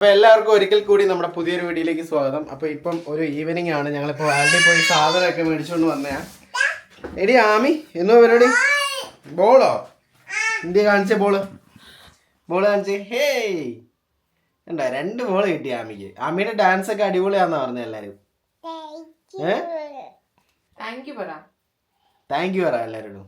അപ്പൊ എല്ലാവർക്കും ഒരിക്കൽ കൂടി നമ്മുടെ പുതിയൊരു വീഡിയോയിലേക്ക് സ്വാഗതം. അപ്പൊ ഇപ്പം ഒരു ഈവനിങ് ആണ്. ഞങ്ങളിപ്പോ വാലി പോയി സാധനമൊക്കെ മേടിച്ചുകൊണ്ട് വന്നയാ. എടി ആമി എന്നോ പരിപാടി? ബോളോ? ഇന്ത്യ കാണിച്ച ബോൾ. ബോൾ കാണിച്ചേ. ഹേയ്. എന്താ രണ്ട് ബോൾ കിട്ടി ആമിക്ക്. ആമിയുടെ ഡാൻസ് ഒക്കെ അടിപൊളിയാന്നാ പറഞ്ഞ എല്ലാരും. ഏ? താങ്ക് യു പറ. താങ്ക് യു പറ എല്ലാവരോടും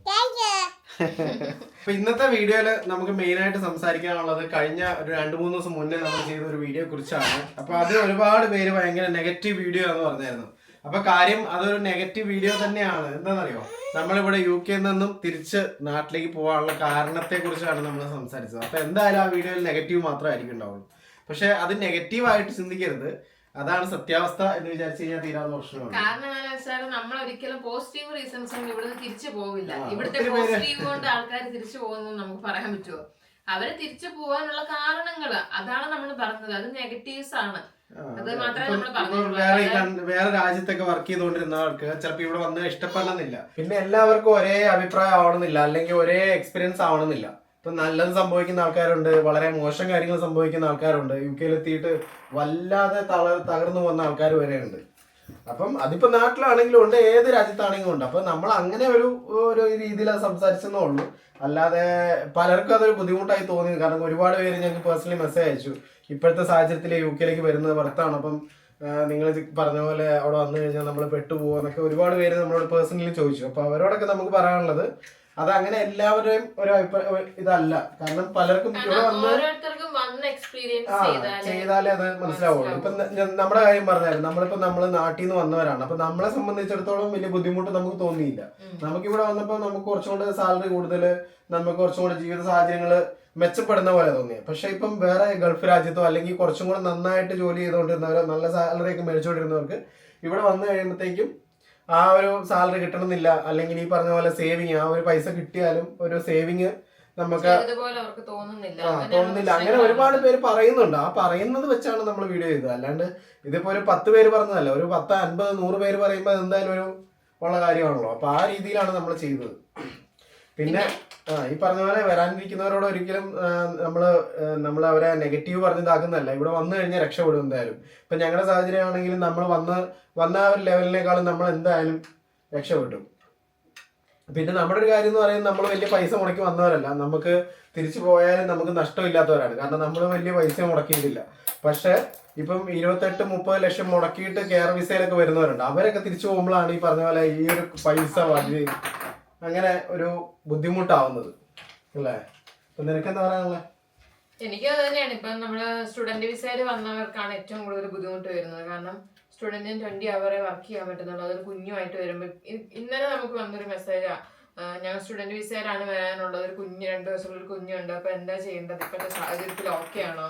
ഇന്നത്തെ വീഡിയോയിൽ നമുക്ക് മെയിൻ ആയിട്ട് സംസാരിക്കാനുള്ളത് കഴിഞ്ഞ ഒരു രണ്ട് മൂന്ന് ദിവസം മുന്നേ നമ്മൾ ചെയ്ത ഒരു വീഡിയോ കുറിച്ചാണ്. അപ്പൊ അത് ഒരുപാട് പേര് ഭയങ്കര നെഗറ്റീവ് വീഡിയോ എന്ന് പറഞ്ഞായിരുന്നു. അപ്പൊ കാര്യം അതൊരു നെഗറ്റീവ് വീഡിയോ തന്നെയാണ്. എന്താണെന്നറിയോ? നമ്മളിവിടെ യു കെ നിന്നും തിരിച്ച് നാട്ടിലേക്ക് പോകാനുള്ള കാരണത്തെ കുറിച്ചാണ് നമ്മൾ സംസാരിച്ചത്. അപ്പൊ എന്തായാലും ആ വീഡിയോയിൽ നെഗറ്റീവ് മാത്രമായിരിക്കും ഉണ്ടാവുള്ളൂ. പക്ഷെ അത് നെഗറ്റീവ് ആയിട്ട് ചിന്തിക്കരുത്. അതാണ് സത്യാവസ്ഥ എന്ന് വിചാരിച്ചു കഴിഞ്ഞാൽ തീരാവുന്ന പ്രശ്നമാണ്. കാരണം എന്താണെന്ന് വെച്ചാൽ നമ്മൾ ഒരിക്കലും പോസിറ്റീവ് റീസൺസ് കൊണ്ട് ഇവിടുന്ന് തിരിച്ചു പോവില്ല. ഇവിടുത്തെ പോസിറ്റീവ് കൊണ്ട് ആൾക്കാർ തിരിച്ചു പോകുന്നു നമുക്ക് പറയാൻ പറ്റുമോ അവർ തിരിച്ചു പോകാനുള്ള കാരണങ്ങൾ അതാണ് നമ്മൾ പറഞ്ഞത്. അത് നെഗറ്റീവ്സ് ആണ്. വേറെ വേറെ രാജ്യത്തൊക്കെ വർക്ക് ചെയ്തുകൊണ്ടിരുന്ന ആൾക്ക് ചിലപ്പോ ഇവിടെ വന്ന് ഇഷ്ടപ്പെടണമെന്നില്ല. പിന്നെ എല്ലാവർക്കും ഒരേ അഭിപ്രായം ആവണമെന്നില്ല. അല്ലെങ്കിൽ ഒരേ എക്സ്പീരിയൻസ് ആവണമെന്നില്ല. ഇപ്പൊ നല്ലത് സംഭവിക്കുന്ന ആൾക്കാരുണ്ട് വളരെ മോശം കാര്യങ്ങൾ സംഭവിക്കുന്ന ആൾക്കാരുണ്ട് യു കെയിൽ എത്തിയിട്ട് വല്ലാതെ തളർ തകർന്നു പോകുന്ന ആൾക്കാർ വരെ ഉണ്ട് അപ്പം അതിപ്പോ നാട്ടിലാണെങ്കിലും ഉണ്ട് ഏത് രാജ്യത്താണെങ്കിലും ഉണ്ട്. അപ്പൊ നമ്മൾ അങ്ങനെ ഒരു ഒരു രീതിയിൽ അത് സംസാരിച്ചെന്നേ ഉള്ളൂ. അല്ലാതെ പലർക്കും അതൊരു ബുദ്ധിമുട്ടായി തോന്നി കാരണം ഒരുപാട് പേര് ഞങ്ങൾക്ക് പേഴ്സണലി മെസ്സേജ് അയച്ചു. ഇപ്പോഴത്തെ സാഹചര്യത്തിൽ യു കെയിലേക്ക് വരുന്നത് വർത്താണ് അപ്പം നിങ്ങൾ പറഞ്ഞ പോലെ അവിടെ വന്നു കഴിഞ്ഞാൽ നമ്മൾ പെട്ടുപോകുമെന്നൊക്കെ ഒരുപാട് പേര് നമ്മളോട് പേഴ്സണലി ചോദിച്ചു. അപ്പൊ അവരോടൊക്കെ നമുക്ക് പറയാനുള്ളത് അത് അങ്ങനെ എല്ലാവരുടെയും ഒരു അഭിപ്രായം ഇതല്ല. കാരണം പലർക്കും ഇവിടെ വന്ന് ചെയ്താലേ അത് മനസ്സിലാവുള്ളൂ. ഇപ്പൊ നമ്മുടെ കാര്യം പറഞ്ഞായിരുന്നു നമ്മളിപ്പോ നമ്മൾ നാട്ടിൽ നിന്ന് വന്നവരാണ്. അപ്പൊ നമ്മളെ സംബന്ധിച്ചിടത്തോളം വലിയ ബുദ്ധിമുട്ട് നമുക്ക് തോന്നിയില്ല. നമുക്ക് ഇവിടെ വന്നപ്പോ നമുക്ക് കുറച്ചും കൂടെ സാലറി കൂടുതൽ നമുക്ക് കുറച്ചും കൂടെ ജീവിത സാഹചര്യങ്ങൾ മെച്ചപ്പെടുന്ന പോലെ തോന്നി പക്ഷെ ഇപ്പം വേറെ ഗൾഫ് രാജ്യത്തോ അല്ലെങ്കിൽ കുറച്ചും കൂടെ നന്നായിട്ട് ജോലി ചെയ്തുകൊണ്ടിരുന്നവരോ നല്ല സാലറി ഒക്കെ മേടിച്ചുകൊണ്ടിരുന്നവർക്ക് ഇവിടെ വന്നു കഴിയുമ്പോഴത്തേക്കും ആ ഒരു സാലറി കിട്ടണമെന്നില്ല. അല്ലെങ്കിൽ ഈ പറഞ്ഞ പോലെ സേവിങ് ആ ഒരു പൈസ കിട്ടിയാലും ഒരു സേവിങ് നമുക്ക് തോന്നുന്നില്ല. അങ്ങനെ ഒരുപാട് പേര് പറയുന്നുണ്ട്. ആ പറയുന്നത് വെച്ചാണ് നമ്മൾ വീഡിയോ ചെയ്തത്. അല്ലാണ്ട് ഇതിപ്പോ ഒരു പത്ത് പേര് പറഞ്ഞതല്ല. ഒരു പത്ത് അൻപത് നൂറ് പേര് പറയുമ്പോൾ എന്തായാലും ഒരു ഉള്ള കാര്യമാണല്ലോ. അപ്പൊ ആ രീതിയിലാണ് നമ്മൾ ചെയ്തത്. പിന്നെ ആ ഈ പറഞ്ഞ പോലെ വരാനിരിക്കുന്നവരോട് ഒരിക്കലും നമ്മൾ നമ്മൾ അവരെ നെഗറ്റീവ് പറഞ്ഞിതാക്കുന്നതല്ല ഇവിടെ വന്നു കഴിഞ്ഞാൽ രക്ഷപ്പെടും എന്തായാലും. ഇപ്പൊ ഞങ്ങളുടെ സാഹചര്യം ആണെങ്കിലും നമ്മൾ വന്ന് വന്ന ആ ഒരു ലെവലിനേക്കാളും നമ്മൾ എന്തായാലും രക്ഷപ്പെട്ടു പിന്നെ നമ്മുടെ ഒരു കാര്യം എന്ന് പറയുന്നത് നമ്മൾ വലിയ പൈസ മുടക്കി വന്നവരല്ല. നമുക്ക് തിരിച്ചു പോയാലും നമുക്ക് നഷ്ടമില്ലാത്തവരാണ്. കാരണം നമ്മൾ വലിയ പൈസ മുടക്കിയിട്ടില്ല. പക്ഷെ ഇപ്പം ഇരുപത്തെട്ട് മുപ്പത് ലക്ഷം മുടക്കിയിട്ട് കെയർ വിസയിലൊക്കെ വരുന്നവരുണ്ട്. അവരൊക്കെ തിരിച്ചു പോകുമ്പോഴാണ് ഈ പറഞ്ഞ പോലെ ഈ ഒരു പൈസ വലിയ അങ്ങനെ ഒരു ബുദ്ധിമുട്ടാവുന്നത്. അല്ലേ? അപ്പൊ നിനക്കെന്താ പറയാനുള്ളത് എനിക്ക് അത് തന്നെയാണ്. ഇപ്പം നമ്മൾ സ്റ്റുഡന്റ് വിസയിൽ വന്നവർക്കാണ് ഏറ്റവും കൂടുതൽ ബുദ്ധിമുട്ട് വരുന്നത്. കാരണം സ്റ്റുഡന്റിന് ട്വന്റി അവറെ വർക്ക് ചെയ്യാൻ പറ്റുന്നുള്ളൂ അതൊരു കുഞ്ഞുമായിട്ട് വരുമ്പോൾ ഇന്നലെ നമുക്ക് വന്നൊരു മെസ്സേജാ ഞാൻ സ്റ്റുഡന്റ് വിസയിലാണ് വരാനുള്ളത്. ഒരു കുഞ്ഞ് രണ്ട് വയസ്സുള്ള ഒരു കുഞ്ഞുണ്ട്. അപ്പൊ എന്താ ചെയ്യേണ്ടത്? ഇപ്പോഴത്തെ സാഹചര്യത്തിൽ ഓക്കെ ആണോ?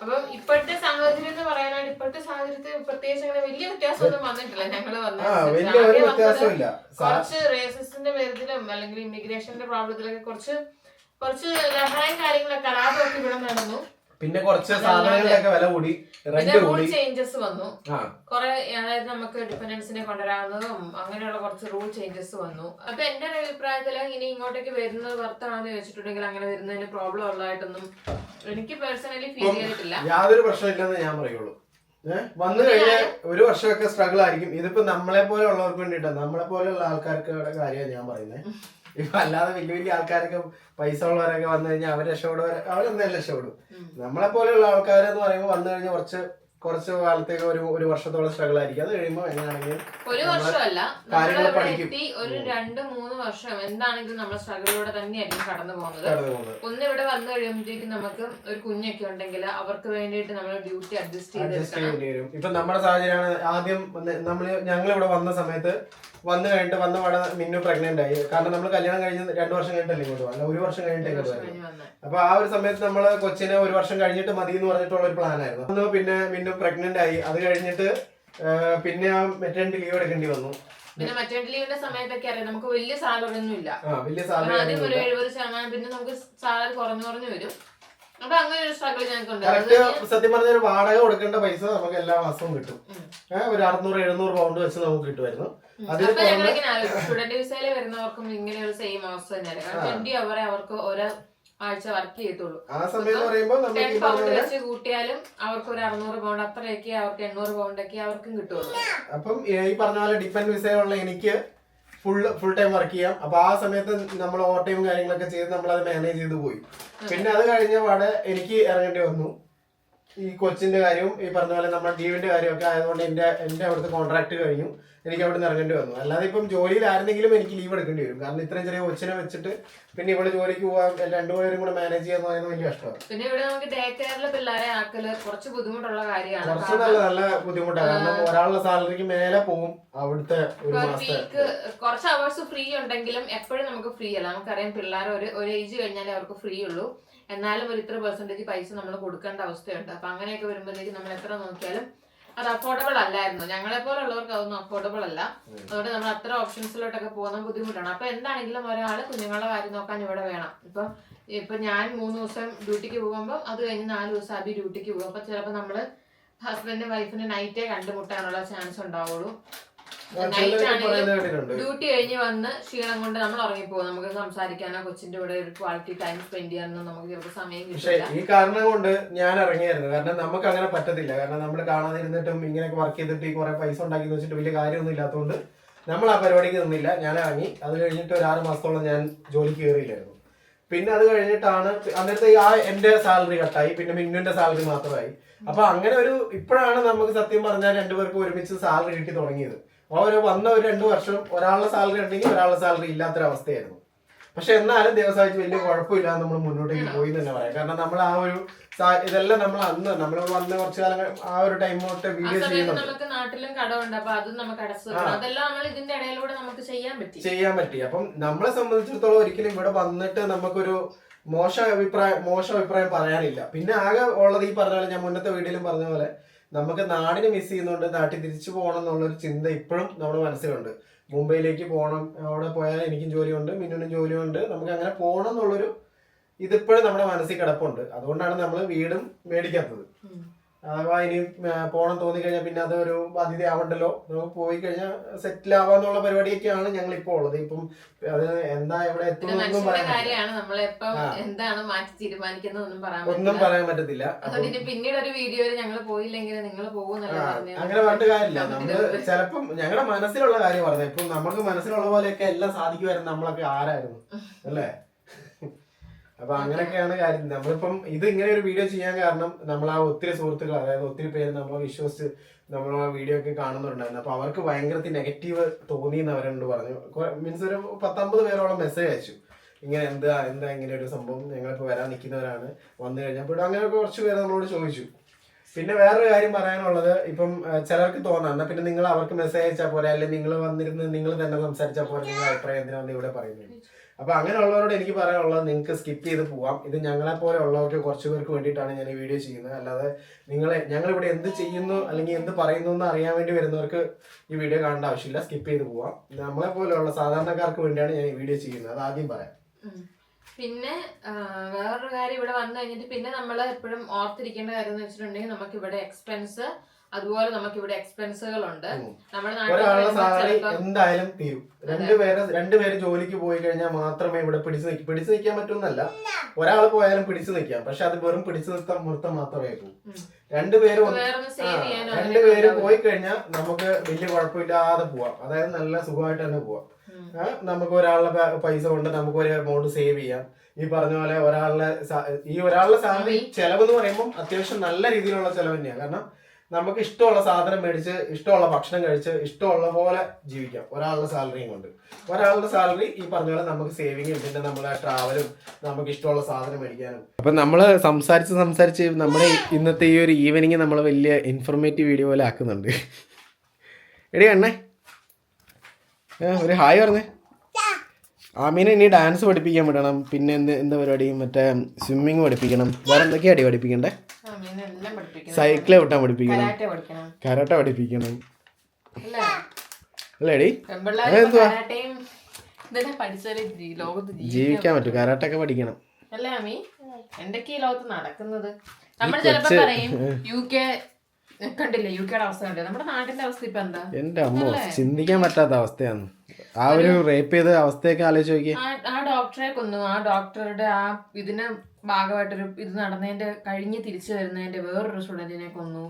അപ്പം ഇപ്പോഴത്തെ സാഹചര്യം എന്ന് പറയാനാണ് ഇപ്പോഴത്തെ സാഹചര്യത്തിൽ പ്രത്യേകിച്ച് അങ്ങനെ വലിയ വ്യത്യാസമൊന്നും വന്നിട്ടില്ല. ഞങ്ങൾ വന്നത് കുറച്ച് റേസിസ്റ്റിന്റെ പേരിലും അല്ലെങ്കിൽ ഇമിഗ്രേഷന്റെ പ്രോബ്ലത്തിലൊക്കെ കുറച്ച് കുറച്ച് ലഹളയും കാര്യങ്ങളൊക്കെ അതാ ഇവിടെ നടന്നു. പിന്നെ കുറച്ച് സാധനങ്ങളിലൊക്കെ വില കൂടി റെന്റ് റൂൾ കൂടി. ചേഞ്ചസ് വന്നു. ആ. കുറെ അതായത് നമുക്ക് ഡിപെൻഡൻസിനെ കൊണ്ടുവരാവുന്നതും അങ്ങനെയുള്ള കുറച്ച് റൂൾ ചേഞ്ചസ് വന്നു. അപ്പൊ എന്റെ ഒരു അഭിപ്രായത്തിൽ ഇനി ഇങ്ങോട്ടേക്ക് വരുന്നത് വർത്താണെന്ന് ചോദിച്ചിട്ടുണ്ടെങ്കിൽ അങ്ങനെ വരുന്നതിന് പ്രോബ്ലം ഉള്ളതായിട്ടൊന്നും എനിക്ക് പേഴ്സണലി ഫീൽ ചെയ്തിട്ടില്ല. യാതൊരു പ്രശ്നമില്ലെന്ന് ഞാൻ പറയുള്ളൂ. ഏഹ് വന്നു കഴിഞ്ഞാൽ ഒരു വർഷമൊക്കെ സ്ട്രഗിൾ ആയിരിക്കും. ഇതിപ്പോ നമ്മളെ പോലെ ഉള്ളവർക്ക് വേണ്ടിട്ടാ നമ്മളെ പോലെയുള്ള ആൾക്കാർക്ക് കാര്യമാണ് ഞാൻ പറയുന്നത് ഇപ്പൊ അല്ലാതെ വലിയ വലിയ ആൾക്കാരൊക്കെ പൈസ ഉള്ളവരൊക്കെ വന്നു കഴിഞ്ഞാൽ അവർ രക്ഷപ്പെടുവർ അവരെന്തായാലും രക്ഷപ്പെടും. നമ്മളെ പോലെയുള്ള ആൾക്കാരെന്ന് പറയുമ്പോൾ വന്നു കഴിഞ്ഞാൽ കുറച്ച് കുറച്ച് കാലത്തേക്ക് ഒരു ഒരു വർഷത്തോളം സ്ട്രഗിൾ ആയിരിക്കും. അത് കഴിയുമ്പോൾ എങ്ങനെയാണെങ്കിലും ഒരു വർഷമല്ല. കാര്യങ്ങൾ പഠിക്കും. ഒരു രണ്ട് മൂന്ന് വർഷം എന്താണെങ്കിലും നമ്മൾ സ്ട്രഗിളിലൂടെ തന്നെയായിരിക്കും കടന്നു പോകുന്നത്. ഒന്ന് ഇവിടെ വന്നു കഴിയുമ്പോഴത്തേക്കും നമുക്ക് ഒരു കുഞ്ഞൊക്കെ ഉണ്ടെങ്കിൽ അവർക്ക് വേണ്ടിയിട്ട് നമ്മൾ ഡ്യൂട്ടി അഡ്ജസ്റ്റ് അഡ്ജസ്റ്റ് ചെയ്യേണ്ടി വരും. ഇപ്പൊ നമ്മുടെ സാഹചര്യമാണ് ആദ്യം നമ്മൾ ഞങ്ങൾ ഇവിടെ വന്ന സമയത്ത് വന്നു കഴിഞ്ഞിട്ട് വന്ന പാടെ മിന്നു പ്രഗ്നന്റ് ആയി. കാരണം നമ്മൾ കല്യാണം കഴിഞ്ഞ് രണ്ടു വർഷം കഴിഞ്ഞിട്ടല്ലേ ഇങ്ങോട്ട് വന്നത്? ഒരു വർഷം കഴിഞ്ഞിട്ടേ ഇങ്ങോട്ട് വരുന്നത് അപ്പൊ ആ ഒരു സമയത്ത് നമ്മൾ കൊച്ചിനെ ഒരു വർഷം കഴിഞ്ഞിട്ട് മതി എന്ന് പറഞ്ഞിട്ടുള്ള ഒരു പ്ലാൻ ആയിരുന്നു. പിന്നെ മിന്നു പ്രഗ്നന്റ് ആയി. അത് കഴിഞ്ഞിട്ട് പിന്നെ ആ മെറ്റേണിറ്റി ലീവ് എടുക്കേണ്ടി വന്നു. പിന്നെ മറ്റേ ലീവിന്റെ സമയത്തൊക്കെ അറിയാം. നമുക്ക് വലിയ സാലറി ഒന്നും ഇല്ല. വലിയ ആദ്യം ഒരു എഴുപത് ശതമാനം പിന്നെ നമുക്ക് സാലറി കുറഞ്ഞു കുറഞ്ഞു വരും. അപ്പൊ അങ്ങനെ ഒരു സ്ട്രഗിൾ ഞങ്ങൾക്ക് ഉണ്ട് കറക്റ്റ് സത്യം പറഞ്ഞ ഒരു വാടക കൊടുക്കേണ്ട പൈസ നമുക്ക് എല്ലാ മാസവും കിട്ടും. ഒരു അറുന്നൂറ് എഴുന്നൂറ് പൗണ്ട് വെച്ച് നമുക്ക് കിട്ടുമായിരുന്നു. സ്റ്റുഡന്റ് വിസയിൽ വരുന്നവർക്കും ഇങ്ങനെ ഒരു സെയിം അവസ്ഥ തന്നെയാണ് ട്വന്റി അവർ അവർക്ക് ഓരോ ആഴ്ച വർക്ക് ചെയ്യത്തുള്ളൂ. ആ സമയം എന്ന് പറയുമ്പോൾ ടെൻ പൗണ്ട് വെച്ച് കൂട്ടിയാലും അവർക്ക് ഒരു അറുന്നൂറ് പൗണ്ട് അത്രയൊക്കെ അവർക്ക് എണ്ണൂറ് പൗണ്ട് ഒക്കെ അവർക്കും കിട്ടുള്ളൂ. അപ്പം ഈ പറഞ്ഞ പോലെ ഡിപ്പെൻഡ് വിസയുള്ള എനിക്ക് ഫുൾ ഫുൾ ടൈം വർക്ക് ചെയ്യാം. അപ്പൊ ആ സമയത്ത് നമ്മൾ ഓവർ ടൈം കാര്യങ്ങളൊക്കെ ചെയ്ത് നമ്മൾ അത് മാനേജ് ചെയ്ത് പോയി. പിന്നെ അത് കഴിഞ്ഞ പാടെ എനിക്ക് ഇറങ്ങേണ്ടി വന്നു. ഈ കൊച്ചിന്റെ കാര്യവും ഈ പറഞ്ഞ പോലെ നമ്മുടെ ലീവിന്റെ കാര്യമൊക്കെ ആയതുകൊണ്ട് എന്റെ എന്റെ അവിടുത്തെ കോൺട്രാക്ട് കഴിഞ്ഞു. എനിക്ക് അവിടെ നിന്ന് ഇറങ്ങേണ്ടി വന്നു. അല്ലാതെ ഇപ്പം ജോലിയിലായിരുന്നെങ്കിലും എനിക്ക് ലീവ് എടുക്കേണ്ടി വരും. കാരണം ഇത്രയും ചെറിയ കൊച്ചിനെ വെച്ചിട്ട് പിന്നെ ഇവിടെ ജോലിക്ക് പോകാൻ രണ്ടുപേരും കൂടെ മാനേജ് ചെയ്യാന്ന് പറയുന്നത് വലിയ കഷ്ടമാണ്. പിന്നെ ഇവിടെ നമുക്ക് ഡേ കെയറിലെ പിള്ളേരെ ആക്കൽ കുറച്ച് ബുദ്ധിമുട്ടുള്ള കാര്യമാണ്. കുറച്ച് നല്ല നല്ല ബുദ്ധിമുട്ടാണ്. കാരണം ഒരാളുടെ സാലറിക്ക് മേലെ പോകും അവിടുത്തെ ഒരു ഒരു മാസത്തെ വീക്ക് കുറച്ച് അവേഴ്സ് ഫ്രീ ഉണ്ടെങ്കിലും എപ്പോഴും നമുക്ക് ഫ്രീ അല്ല. നമുക്കറിയാം പിള്ളേർ ഒരു ഒരു ഏജ് കഴിഞ്ഞാലേ അവർക്ക് ഫ്രീ ഉള്ളൂ. എന്നാലും ഒരു ഇത്ര പെർസെന്റേജ് പൈസ നമ്മൾ കൊടുക്കേണ്ട അവസ്ഥയുണ്ട്. അപ്പം അങ്ങനെയൊക്കെ വരുമ്പോഴത്തേക്ക് നമ്മൾ എത്ര നോക്കിയാലും അത് അഫോർഡബിൾ അല്ലായിരുന്നു. ഞങ്ങളെ പോലുള്ളവർക്ക് അതൊന്നും അഫോർഡബിൾ അല്ല. അതുകൊണ്ട് നമ്മൾ അത്ര ഓപ്ഷൻസിലോട്ടൊക്കെ പോകുന്ന ബുദ്ധിമുട്ടാണ്. അപ്പൊ എന്താണെങ്കിലും ഒരാൾ കുഞ്ഞുങ്ങളുടെ കാര്യം നോക്കാൻ ഇവിടെ വേണം. ഇപ്പൊ ഇപ്പൊ ഞാൻ മൂന്ന് ദിവസം ഡ്യൂട്ടിക്ക് പോകുമ്പോൾ അത് കഴിഞ്ഞ് നാല് ദിവസം അബി ഡ്യൂട്ടിക്ക് പോകും. അപ്പൊ ചിലപ്പോൾ നമ്മൾ ഹസ്ബൻഡും വൈഫിന് നൈറ്റേ കണ്ടുമുട്ടാനുള്ള ചാൻസ് ഉണ്ടാവുള്ളൂ. നൈറ്റ് ആണെങ്കിലും ഡ്യൂട്ടി കഴിഞ്ഞ് വന്ന് ക്ഷീണം കൊണ്ട് നമ്മൾ ഉറങ്ങിപ്പോകും. നമുക്ക് സംസാരിക്കാനോ കൊച്ചിന്റെ കൂടെ ഒരു ക്വാളിറ്റി ടൈം സ്പെൻഡ് ചെയ്യാനോ നമുക്ക് ചിലപ്പോൾ സമയം കിട്ടും കിട്ടില്ല ഈ കാരണം കൊണ്ട് ഞാൻ ഇറങ്ങിയായിരുന്നു. കാരണം നമുക്ക് അങ്ങനെ പറ്റത്തില്ല. കാരണം നമ്മൾ കാണാതിരുന്നിട്ടും ഇങ്ങനെയൊക്കെ വർക്ക് ചെയ്തിട്ട് ഈ കുറെ പൈസ ഉണ്ടാക്കി വെച്ചിട്ട് വലിയ കാര്യമൊന്നും ഇല്ലാത്തതുകൊണ്ട് നമ്മൾ ആ പരിപാടിക്ക് നിന്നില്ല. ഞാൻ ഇറങ്ങി. അത് കഴിഞ്ഞിട്ട് ഒരു ആറ് മാസത്തോളം ഞാൻ ജോലിക്ക് കയറിയില്ലായിരുന്നു. പിന്നെ അത് കഴിഞ്ഞിട്ടാണ് അന്നേരത്തെ ആ എന്റെ സാലറി കട്ടായി. പിന്നെ മിന്നുന്റെ സാലറി മാത്രമായി. അപ്പൊ അങ്ങനെ ഒരു ഇപ്പോഴാണ് നമുക്ക് സത്യം പറഞ്ഞാൽ രണ്ടുപേർക്കും ഒരുമിച്ച് സാലറി കിട്ടി തുടങ്ങിയത്. ഒരു വന്ന ഒരു രണ്ടു വർഷം ഒരാളുടെ സാലറി ഉണ്ടെങ്കിൽ ഒരാളുടെ സാലറി ഇല്ലാത്തൊരവസ്ഥയായിരുന്നു. പക്ഷെ എന്നാലും ദിവസമായിട്ട് വലിയ കുഴപ്പമില്ല നമ്മൾ മുന്നോട്ടേക്ക് പോയി തന്നെ പറയാം. കാരണം നമ്മൾ ആ ഒരു ഇതെല്ലാം നമ്മൾ അന്ന് നമ്മൾ വന്ന കുറച്ചു കാലം ആ ഒരു ടൈം തൊട്ട് വീഡിയോ ചെയ്യുന്നുണ്ട്. നാട്ടിലും കടമുണ്ട്. അപ്പൊ അതും നമുക്ക് അടച്ചു തീർക്കണം. അതെല്ലാം നമ്മൾ ഇതിന്റെ ഇടയിലൂടെ നമുക്ക് ചെയ്യാൻ പറ്റി. ചെയ്യാൻ പറ്റി. അപ്പം നമ്മളെ സംബന്ധിച്ചിടത്തോളം ഒരിക്കലും ഇവിടെ വന്നിട്ട് നമുക്കൊരു മോശം അഭിപ്രായം മോശം അഭിപ്രായം പറയാനില്ല. പിന്നെ ആകെ ഉള്ളത് ഈ പറഞ്ഞ പോലെ ഞാൻ മുന്നത്തെ വീഡിയോയിലും പറഞ്ഞ പോലെ നമുക്ക് നാടിനെ മിസ് ചെയ്യുന്നുണ്ട് നാട്ടിൽ തിരിച്ചു പോകണം എന്നുള്ളൊരു ചിന്ത ഇപ്പോഴും നമ്മുടെ മനസ്സിലുണ്ട് മുംബൈയിലേക്ക് പോകണം അവിടെ പോയാൽ എനിക്കും ജോലിയുണ്ട് മിന്നുനും ജോലിയുണ്ട് നമുക്ക് അങ്ങനെ പോകണം എന്നുള്ളൊരു ഇതിപ്പോഴും നമ്മുടെ മനസ്സിൽ കിടപ്പുണ്ട് അതുകൊണ്ടാണ് നമ്മൾ വീടും മേടിക്കാത്തത്. അഥവാ ഇനി പോകണം തോന്നിക്കഴിഞ്ഞാൽ പിന്നെ അതൊരു ബാധ്യതയാവണ്ടല്ലോ നമുക്ക് പോയി കഴിഞ്ഞാൽ സെറ്റിൽ ആവാന്നുള്ള പരിപാടിയൊക്കെയാണ് ഞങ്ങൾ ഇപ്പോൾ ഉള്ളത്. ഇപ്പം അത് എന്താ എവിടെ എത്തുന്നൊന്നും ഒന്നും പറയാൻ പറ്റത്തില്ല. പിന്നീട് ഒരു വീഡിയോയിൽ ഞങ്ങൾ പോയില്ലെങ്കിൽ നിങ്ങൾ അങ്ങനെ പറഞ്ഞിട്ട് കാര്യമില്ല. നമ്മൾ ചിലപ്പം ഞങ്ങളുടെ മനസ്സിലുള്ള കാര്യം പറഞ്ഞത് ഇപ്പം നമ്മൾക്ക് മനസ്സിലുള്ള പോലെയൊക്കെ എല്ലാം സാധിക്കുമായിരുന്നു നമ്മളൊക്കെ ആരായിരുന്നു. അല്ലേ? അപ്പൊ അങ്ങനെയൊക്കെയാണ് കാര്യം. നമ്മളിപ്പം ഇത് ഇങ്ങനെ ഒരു വീഡിയോ ചെയ്യാൻ കാരണം നമ്മൾ ആ ഒത്തിരി സുഹൃത്തുക്കൾ അതായത് ഒത്തിരി പേര് നമ്മളെ വിശ്വസിച്ച് നമ്മൾ ആ വീഡിയോ ഒക്കെ കാണുന്നുണ്ടായിരുന്നു അപ്പൊ അവർക്ക് ഭയങ്കര നെഗറ്റീവ് തോന്നി എന്ന് അവരോട് പറഞ്ഞു മീൻസ് ഒരു പത്തൊമ്പത് പേരോളം മെസ്സേജ് അയച്ചു. ഇങ്ങനെ എന്താ എന്താ ഇങ്ങനെ ഒരു സംഭവം? ഞങ്ങളിപ്പോ വരാൻ നിൽക്കുന്നവരാണ് വന്നു കഴിഞ്ഞപ്പോൾ അങ്ങനെ കുറച്ച് പേര് നമ്മളോട് ചോദിച്ചു. പിന്നെ വേറൊരു കാര്യം പറയാനുള്ളത് ഇപ്പം ചിലർക്ക് തോന്നാം. എന്നാ പിന്നെ നിങ്ങൾ അവർക്ക് മെസ്സേജ് അയച്ചാൽ പോരെ? അല്ലെങ്കിൽ നിങ്ങൾ വന്നിരുന്ന് നിങ്ങൾ തന്നെ സംസാരിച്ചാൽ പോരെ? നിങ്ങളുടെ അഭിപ്രായം എന്തിനാണ് ഇവിടെ പറയുന്നത്. അപ്പൊ അങ്ങനെയുള്ളവരോട് എനിക്ക് പറയാനുള്ളത് നിങ്ങൾക്ക് സ്കിപ്പ് ചെയ്ത് പോവാം. ഇത് ഞങ്ങളെ പോലെ ഉള്ളവർക്ക് കുറച്ച് പേർക്ക് വേണ്ടിയിട്ടാണ് ഞാൻ ഈ വീഡിയോ ചെയ്യുന്നത്. അല്ലാതെ നിങ്ങളെ ഞങ്ങൾ ഇവിടെ എന്ത് ചെയ്യുന്നു അല്ലെങ്കിൽ എന്ത് പറയുന്നു എന്ന് അറിയാൻ വേണ്ടി വരുന്നവർക്ക് ഈ വീഡിയോ കാണേണ്ട ആവശ്യമില്ല. സ്കിപ്പ് ചെയ്ത് പോവാം. നമ്മളെ പോലെയുള്ള സാധാരണക്കാർക്ക് വേണ്ടിയാണ് ഞാൻ ഈ വീഡിയോ ചെയ്യുന്നത്. അത് ആദ്യം പറയാം. പിന്നെ വേറൊരു കാര്യം ഇവിടെ വന്നു കഴിഞ്ഞിട്ട് പിന്നെ നമ്മൾ എപ്പോഴും ഓർത്തിരിക്കേണ്ട കാര്യം എന്ന് വെച്ചിട്ടുണ്ടെങ്കിൽ നമുക്ക് ഇവിടെ എക്സ്പെൻസ് അതുപോലെ നമുക്ക് ഇവിടെ എക്സ്പെൻസുകൾ ഉണ്ട് നമ്മുടെ ഒരാളുടെ സാലറി എന്തായാലും തീരും. രണ്ടുപേരെ രണ്ടുപേര് ജോലിക്ക് പോയി കഴിഞ്ഞാൽ മാത്രമേ ഇവിടെ പിടിച്ചു നിൽക്കും പിടിച്ചു നിൽക്കാൻ പറ്റുന്നല്ല. ഒരാൾ പോയാലും പിടിച്ചു നിൽക്കാം പക്ഷെ അത് വെറും പിടിച്ചു നിർത്താൻ മുഹൂർത്തം മാത്രമേ പോകും. രണ്ടുപേരും രണ്ടുപേരും പോയി കഴിഞ്ഞാൽ നമുക്ക് വലിയ കുഴപ്പമില്ലാതെ പോവാം. അതായത് നല്ല സുഖമായിട്ട് തന്നെ പോവാം. നമുക്ക് ഒരാളുടെ പൈസ കൊണ്ട് നമുക്ക് ഒരു എമൗണ്ട് സേവ് ചെയ്യാം. ഈ പറഞ്ഞ പോലെ ഒരാളുടെ ഈ ഒരാളുടെ സാലറി ചെലവ് എന്ന് പറയുമ്പോൾ അത്യാവശ്യം നല്ല രീതിയിലുള്ള ചെലവ് തന്നെയാണ് കാരണം നമുക്ക് ഇഷ്ടമുള്ള സാധനം മേടിച്ച് ഇഷ്ടമുള്ള ഭക്ഷണം കഴിച്ച് ഇഷ്ടമുള്ള പോലെ ജീവിക്കാം. ഒരാളുടെ സാലറിയും കൊണ്ട്. ഒരാളുടെ സാലറി ഈ പറഞ്ഞ പോലെ നമുക്ക് സേവിങ് പിന്നെ നമ്മളെ ട്രാവലും നമുക്ക് ഇഷ്ടമുള്ള സാധനം മേടിക്കാനും. അപ്പൊ നമ്മൾ സംസാരിച്ച് സംസാരിച്ച് നമ്മുടെ ഇന്നത്തെ ഈ ഒരു ഈവനിങ് നമ്മൾ വലിയ ഇൻഫർമേറ്റീവ് വീഡിയോ പോലെ ആക്കുന്നുണ്ട്. എടി അണ്ണേ ഒരു ഹായ് പറഞ്ഞേ. ആമീനെ ഇനി ഡാൻസ് പഠിപ്പിക്കാൻ വിടണം. പിന്നെ എന്ത് എന്താ പരിപാടി? മറ്റേ സ്വിമ്മിങ് പഠിപ്പിക്കണം. വേറെ എന്തൊക്കെയാടി പഠിപ്പിക്കണ്ടേ? സൈക്കിൾ വിട്ടാൻ പഠിപ്പിക്കണം. കരാട്ടെ കരാട്ട പഠിപ്പിക്കണം. അല്ലേ? അല്ലേടി? ജീവിക്കാൻ പറ്റും. പറ്റും. കരാട്ടൊക്കെ പഠിക്കണം. അല്ലേ അമ്മി? എന്തൊക്കെയാ ലോകത്ത് നടക്കുന്നത്? നമ്മൾ ചിലപ്പോ പറയും യു കെ കണ്ടില്ലേ യു കെയുടെ അവസ്ഥ കണ്ടില്ലേ? നമ്മുടെ നാട്ടിന്റെ അവസ്ഥ ഇപ്പൊ എന്താ? എന്റെ അമ്മ ചിന്തിക്കാൻ പറ്റാത്ത അവസ്ഥയാണ്. ആ ഒരു റേപ്പ് ചെയ്ത അവസ്ഥയൊക്കെ ആലോചിച്ച് നോക്കി ആ ആ ഡോക്ടറെ കൊന്നു. ആ ഡോക്ടറുടെ ആ ഇതിന് ഭാഗമായിട്ടൊരു ഇത് നടന്നതിന്റെ കഴിഞ്ഞ് തിരിച്ചു വരുന്നതിന്റെ വേറൊരു സ്റ്റുഡന്റിനെ കൊന്നു.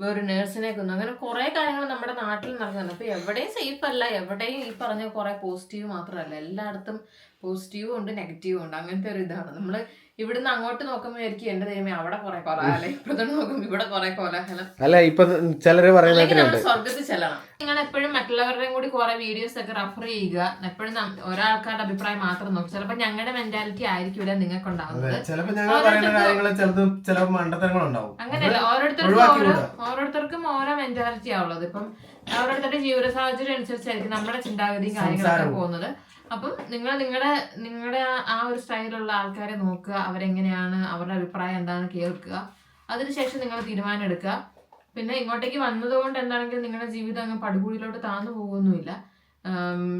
വേറൊരു നേഴ്സിനെ കൊന്നു. അങ്ങനെ കുറെ കാര്യങ്ങൾ നമ്മുടെ നാട്ടിൽ നടക്കുന്നുണ്ട് അപ്പൊ എവിടെയും സേഫ് അല്ല. എവിടെയും ഈ പറഞ്ഞ കുറെ പോസിറ്റീവ് മാത്രമല്ല. എല്ലായിടത്തും പോസിറ്റീവും ഉണ്ട് നെഗറ്റീവും ഉണ്ട്. അങ്ങനത്തെ ഒരു ഇതാണ്. നമ്മൾ ഇവിടുന്ന് അങ്ങോട്ട് നോക്കുമ്പോഴായിരിക്കും എന്റെ ദൈവമേ അവിടെ കുറെ കോലാഹലം ഇപ്പുറത്തോട്ട് നോക്കുമ്പോ ഇവിടെ കുറെ കോലാഹലം അല്ല ഇപ്പൊ ചിലര് നമ്മൾ സ്വർഗത്തിൽ ചെല്ലണം. നിങ്ങൾ എപ്പോഴും മറ്റുള്ളവരുടെയും കൂടി കുറെ വീഡിയോസ് ഒക്കെ റഫർ ചെയ്യുക. എപ്പോഴും ഒരാൾക്കാരുടെ അഭിപ്രായം മാത്രം നോക്കും ചിലപ്പോ ഞങ്ങളുടെ മെന്റാലിറ്റി ആയിരിക്കില്ല നിങ്ങൾക്ക് ഉണ്ടാവുന്നത് അങ്ങനെയല്ല ഓരോരുത്തർക്കും. ഓരോരുത്തർക്കും ഓരോ മെന്റാലിറ്റി ആവുള്ളത് ഇപ്പം ഓരോരുത്തരുടെ ജീവിത സാഹചര്യം അനുസരിച്ചായിരിക്കും നമ്മുടെ ചിന്താഗതിയും കാര്യങ്ങളൊക്കെ പോകുന്നത്. അപ്പം നിങ്ങൾ നിങ്ങളുടെ നിങ്ങളുടെ ആ ഒരു സ്റ്റൈലുള്ള ആൾക്കാരെ നോക്കുക. അവരെങ്ങനെയാണ് അവരുടെ അഭിപ്രായം എന്താണെന്ന് കേൾക്കുക. അതിനുശേഷം നിങ്ങൾ തീരുമാനം എടുക്കുക പിന്നെ ഇങ്ങോട്ടേക്ക് വന്നതുകൊണ്ട് എന്താണെങ്കിലും നിങ്ങളുടെ ജീവിതം അങ്ങ് പടുകൂടിയിലോട്ട് താന്നു പോകുന്നുമില്ല.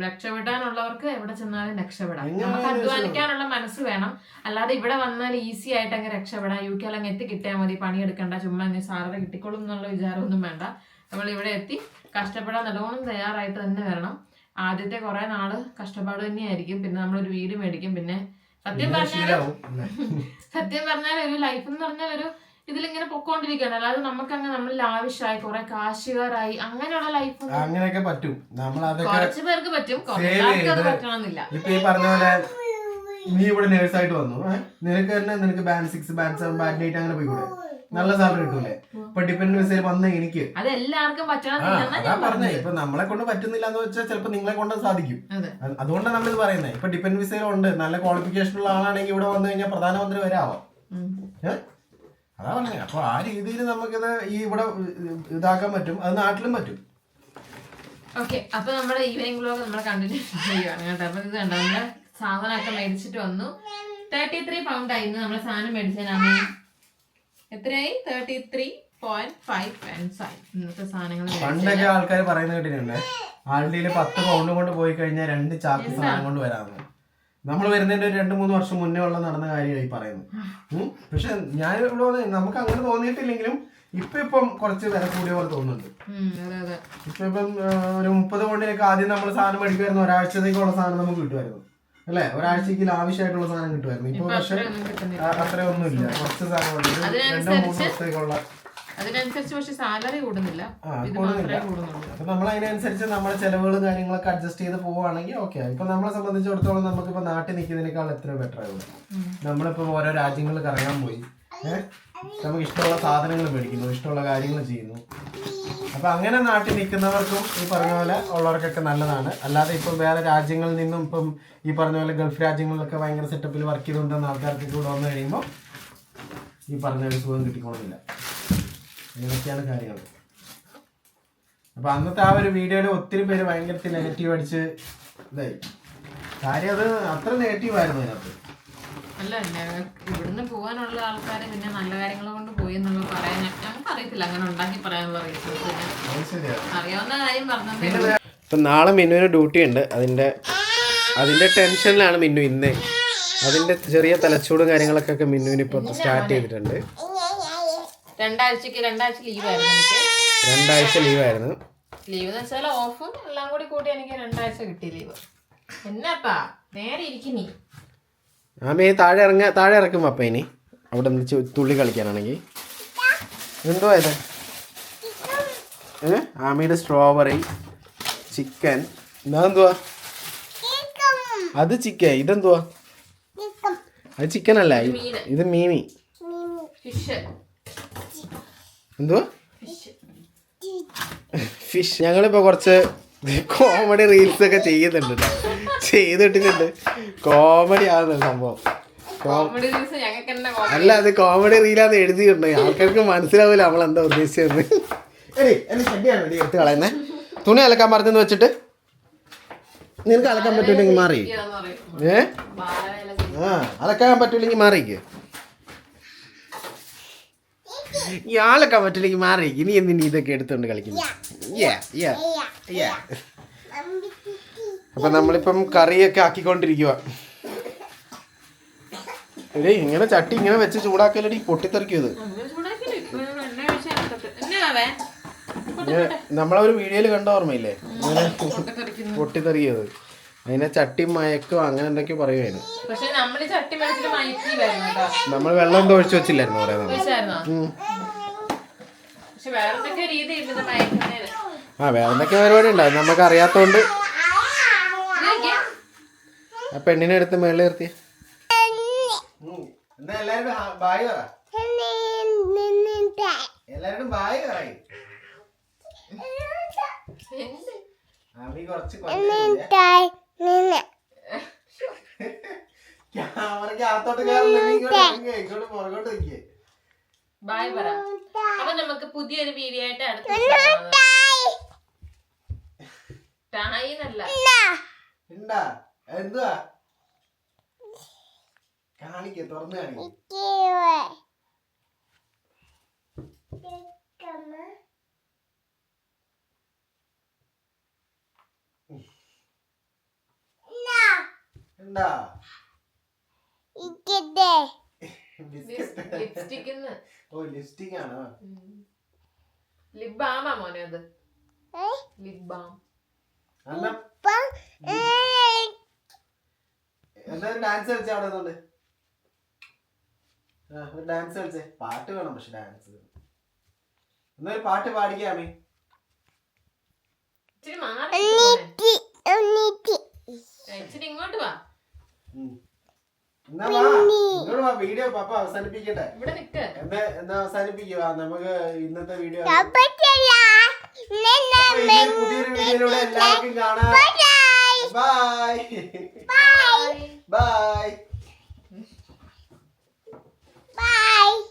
രക്ഷപ്പെടാനുള്ളവർക്ക് എവിടെ ചെന്നാലും രക്ഷപ്പെടാം. നമുക്ക്? അധ്വാനിക്കാനുള്ള മനസ്സ് വേണം. അല്ലാതെ ഇവിടെ വന്നാൽ ഈസി ആയിട്ട് അങ്ങ് രക്ഷപ്പെടാം. യു കെയിൽ അങ്ങ് എത്തി കിട്ടിയാൽ മതി. പണിയെടുക്കണ്ട. ചുമ്മാ അങ്ങ് സാലറി കിട്ടിക്കോളും എന്നുള്ള വിചാരമൊന്നും വേണ്ട. നമ്മൾ ഇവിടെ എത്തി കഷ്ടപ്പെടാൻ നല്ലോണം തയ്യാറായിട്ട് തന്നെ വരണം. ആദ്യത്തെ കുറേ നാൾ കഷ്ടപ്പാട് തന്നെയായിരിക്കും. പിന്നെ നമ്മളൊരു വീട് മേടിക്കും. പിന്നെ സത്യം പറഞ്ഞാൽ സത്യം പറഞ്ഞാൽ ഒരു ലൈഫ് എന്ന് പറഞ്ഞാൽ ഒരു ഇതിലിങ്ങനെ പൊക്കോണ്ടിരിക്കുകയാണ്. അല്ലാതെ നമുക്ക് അങ്ങനെ നമ്മൾ ആവശ്യമായി കുറെ കാശുകാരായി അങ്ങനെയുള്ള ലൈഫ് അങ്ങനെയൊക്കെ പറ്റും. നമ്മൾ കുറച്ച് പേർക്ക് പറ്റും. പറ്റണമെന്നില്ല. ഇപ്പൊ ഈ പറഞ്ഞ പോലെ നീ ഇവിടെ നേഴ്സായിട്ട് വന്നു. നിനക്ക് തന്നെ നിനക്ക് band six band seven band eight അങ്ങനെ പോയിക്കൂടെ? നല്ല സാലറി കിട്ടൂലേ? ഇപ്പൊ ഡിപ്പെൻഡ് വിസയിൽ വന്ന എനിക്ക്. അത് എല്ലാവർക്കും പറഞ്ഞേ ഇപ്പൊ നമ്മളെ കൊണ്ട് പറ്റുന്നില്ല എന്ന് വെച്ചാൽ ചിലപ്പോ നിങ്ങളെ കൊണ്ട് സാധിക്കും. അതുകൊണ്ടാണ് നമ്മൾ ഇത് പറയുന്നത് ഇപ്പൊ ഡിപെൻഡ് വിസയിലുണ്ട് നല്ല ക്വാളിഫിക്കേഷൻ ഉള്ള ആളാണെങ്കിൽ ഇവിടെ വന്നു കഴിഞ്ഞാൽ പ്രധാനമന്ത്രി വരെ ആവാം. അതാ പറഞ്ഞത് അപ്പൊ ആ രീതിയിൽ നമുക്കിത് ഈ ഇവിടെ ഇതാക്കാൻ പറ്റും. അത് നാട്ടിലും പറ്റും. ഓക്കെ. അപ്പൊ നമ്മുടെ ഈവനിങ് ബ്ലോഗ് നമ്മൾ കണ്ടിന്യൂ ചെയ്യുകയാണ് കേട്ടോ. അപ്പൊ ഇത് കണ്ടോ? നമ്മൾ സാധനമൊക്കെ മേടിച്ചിട്ട് വന്നു. തേർട്ടി ത്രീ പൗണ്ട് ആയിരുന്നു നമ്മൾ സാധനം മേടിച്ചതിനാണ് എത്രയായി? Thirty three point five pence ആയി. ഇന്നത്തെ സാധനങ്ങൾ പണ്ടൊക്കെ ആൾക്കാർ പറയുന്ന കേട്ടിട്ടുണ്ട്. ആളുടെ പത്ത് പൗണ്ട് കൊണ്ട് പോയി കഴിഞ്ഞാൽ രണ്ട് ചാക്ക് സാധനം കൊണ്ട് വരാമെന്ന്. നമ്മൾ വരുന്നതിന്റെ ഒരു രണ്ട് മൂന്ന് വർഷം മുന്നേ ഉള്ള നടന്ന കാര്യമായി പറയുന്നു. പക്ഷെ ഞാൻ ഇവിടെ വന്ന് നമുക്ക് അങ്ങനെ തോന്നിയിട്ടില്ലെങ്കിലും ഇപ്പൊ ഇപ്പം കുറച്ച് വില കൂടിയ പോലെ തോന്നുന്നുണ്ട്. ഇപ്പൊ ഇപ്പം ഒരു മുപ്പത് പൗണ്ടിനൊക്കെ ആദ്യം നമ്മൾ സാധനം മേടിക്കുമായിരുന്നു. ഒരാഴ്ചത്തേക്കുള്ള സാധനം നമുക്ക് കിട്ടുമായിരുന്നു. അല്ലേ? ഒരാഴ്ചക്ക് ആവശ്യമായിട്ടുള്ള സാധനം കിട്ടുമായിരുന്നു. ഇപ്പൊ പക്ഷെ അത്രയൊന്നും ഇല്ല കുറച്ച് സാധനം രണ്ടോ മൂന്നോ ദിവസത്തേക്കുള്ള അതിനനുസരിച്ച് പക്ഷെ സാലറി കൂടുന്നില്ല. അപ്പൊ നമ്മൾ അതിനനുസരിച്ച് നമ്മുടെ ചെലവുകളും കാര്യങ്ങളൊക്കെ അഡ്ജസ്റ്റ് ചെയ്ത് പോവുകയാണെങ്കിൽ ഓക്കെ ഇപ്പൊ നമ്മളെ സംബന്ധിച്ചിടത്തോളം നമുക്കിപ്പോ നാട്ടിൽ നിൽക്കുന്നതിനേക്കാൾ എത്ര ബെറ്റർ ആയിരുന്നു നമ്മളിപ്പോ ഓരോ രാജ്യങ്ങളിൽ കറങ്ങാൻ പോയി. നമുക്ക് ഇഷ്ടമുള്ള സാധനങ്ങൾ മേടിക്കുന്നു ഇഷ്ടമുള്ള കാര്യങ്ങൾ ചെയ്യുന്നു. അപ്പൊ അങ്ങനെ നാട്ടിൽ നിൽക്കുന്നവർക്കും ഈ പറഞ്ഞ പോലെ ഉള്ളവർക്കൊക്കെ നല്ലതാണ്. അല്ലാതെ ഇപ്പം വേറെ രാജ്യങ്ങളിൽ നിന്നും ഇപ്പം ഈ പറഞ്ഞ പോലെ ഗൾഫ് രാജ്യങ്ങളിലൊക്കെ ഭയങ്കര സെറ്റപ്പിൽ വർക്ക് ചെയ്തുകൊണ്ടിരുന്ന ആൾക്കാർക്ക് കൂടെ വന്നു കഴിയുമ്പോൾ ഈ പറഞ്ഞ ഒരു സുഖം കിട്ടിക്കോളുന്നില്ല. ഇങ്ങനെയൊക്കെയാണ് കാര്യങ്ങൾ. അപ്പൊ അന്നത്തെ ആ ഒരു വീഡിയോയിൽ ഒത്തിരി പേര് ഭയങ്കര നെഗറ്റീവ് അടിച്ച് ഇതായി. കാര്യം അത് അത്ര നെഗറ്റീവ് ആയിരുന്നു അതിനകത്ത്. അല്ല ഇവിടുന്ന് പോകാനുള്ള ആൾക്കാരെ പിന്നെ നല്ല കാര്യങ്ങൾ കൊണ്ട് പോയി എന്നുള്ള പറയാൻ ഞങ്ങൾക്ക് അറിയത്തില്ല അങ്ങനെ ഉണ്ടാക്കി പറയാനുള്ള റീസൺസ് അറിയാവുന്ന കാര്യം പറഞ്ഞത് ഇപ്പം നാളെ മിന്നുവിന് ഡ്യൂട്ടി ഉണ്ട്. അതിന്റെ അതിന്റെ ടെൻഷനിലാണ് മിന്നു ഇന്ന്. അതിന്റെ ചെറിയ തലച്ചൂടും കാര്യങ്ങളൊക്കെ മിന്നുവിന് ഇപ്പോൾ സ്റ്റാർട്ട് ചെയ്തിട്ടുണ്ട്. രണ്ടാഴ്ചക്ക് രണ്ടാഴ്ച ലീവായിരുന്നു എനിക്ക്. രണ്ടാഴ്ച ലീവായിരുന്നു ലീവ് എന്ന് വെച്ചാൽ ഓഫും എല്ലാം കൂടി കൂട്ടി എനിക്ക് രണ്ടാഴ്ച കിട്ടി ലീവ് എന്നാപ്പാ? നേരെ ഇരിക്കുന്നീ ആമേ താഴെ ഇറങ്ങ താഴെ ഇറക്കും അപ്പ ഇനി. അവിടെ നിന്ന് തുള്ളി കളിക്കാനാണെങ്കിൽ എന്തോ ഇത്? ആമയുടെ സ്ട്രോബെറി ചിക്കൻ ഇതെന്തുവാ? അത് ചിക്കൻ ഇതെന്തുവാ? അത് ചിക്കൻ അല്ല. ഇത് മീന്. ഇത് മീമി. ഫിഷ് എന്തുവാ? ഫിഷ് ഞങ്ങളിപ്പോ ഞങ്ങളിപ്പോൾ കുറച്ച് കോമഡി റീൽസ് ഒക്കെ ചെയ്യുന്നുണ്ട് ട്ടോ. ചെയ്തിട്ടിട്ടുണ്ട്. കോമഡി ആണ് സംഭവം. അല്ല അത് കോമഡി റീലാന്ന് എഴുതിയിട്ടുണ്ട്. ആൾക്കാർക്ക് മനസ്സിലാവില്ല നമ്മൾ എന്താ ഉദ്ദേശിച്ചത് എടി എന്നെ ശരിയാണ് എടി എടുത്ത് കളയുന്നേ. തുണി അലക്കാൻ പറഞ്ഞെന്ന് വെച്ചിട്ട്. നിനക്ക് അലക്കാൻ പറ്റൂലെങ്കിൽ മാറി. ഏ. ആ അലക്കാൻ പറ്റൂലെങ്കിൽ മാറിക്ക്. ഈ ആളൊക്കാൻ പറ്റില്ലെങ്കിൽ മാറി. ഇനി എന്തിനീ ഇതൊക്കെ എടുത്തുകൊണ്ട് കളിക്കുന്നു. അപ്പൊ നമ്മളിപ്പം കറിയൊക്കെ ആക്കിക്കൊണ്ടിരിക്കുക എടേ ഇങ്ങനെ ചട്ടി ഇങ്ങനെ വെച്ച് ചൂടാക്കലടി പൊട്ടിത്തെറിക്കും ഇത് അങ്ങനെ ചൂടാക്കിയില്ല. ഇപ്പൊ ഞാൻ എണ്ണ ഒഴിച്ച് അതിനകത്ത്. എന്നാ മാവേ ഇങ്ങനെ നമ്മളൊരു വീഡിയോയിൽ കണ്ട ഓർമ്മയില്ലേ? ഇങ്ങനെ പൊട്ടിത്തെറിയത് അതിനെ ചട്ടി മയക്കും അങ്ങനെ എന്തൊക്കെയോ പറയുമായിരുന്നു നമ്മൾ വെള്ളം എന്തോ ഒഴിച്ചു വെച്ചില്ലായിരുന്നു രീതി ആ വേറെ എന്തൊക്കെ പരിപാടി ഉണ്ടാവും നമുക്ക് അറിയാത്തോണ്ട് ആ പെണ്ണിനെ എടുത്ത് മേളിൽ നിർത്തി. എന്നാ എല്ലാരും ബായ് പറ. എല്ലാരും ബായ് പറയും അമ്മി കുറച്ച് ക്യാമറയ്ക്ക് അകത്തോട്ട് കയറില്ല നീ ഇങ്ങോട്ട് ഇങ്ങ് ഇങ്ങോട്ട് പുറകോട്ട് നിൽക്കേ ബായ് പറ. അപ്പൊ നമുക്ക് പുതിയൊരു വീഡിയോ ആയിട്ട് അടുത്ത ടായി എന്നല്ല. എന്തുവാ? കാണിക്കേ തുറന്ന് കാണിക്കേ. ഓ ലിപ്സ്റ്റിക് ആണോ ലിപ് ബാമാ മോനെ അത്. Lip balm. എന്താ ഡാൻസ് കളിച്ച അവിടെ നിന്നുണ്ട്? ആ, ഒരു ഡാൻസ് കളിച്ചേ. പാട്ട് വേണം പക്ഷെ ഡാൻസ് എന്നാ പാട്ട് പാടിക്കാമേ ഇങ്ങോട്ട് വാ. എന്നാ വാ. ഇങ്ങോട്ട് വാ വീഡിയോ പപ്പ അവസാനിപ്പിക്കട്ടെ. ഇവിടെ നിക്ക്. എന്താ എന്താ അവസാനിപ്പിക്കുക നമുക്ക് ഇന്നത്തെ വീഡിയോ. പുതിയൊരു വീഡിയോയിലൂടെ എല്ലാവർക്കും കാണാം. ബൈ. Bye bye Bye.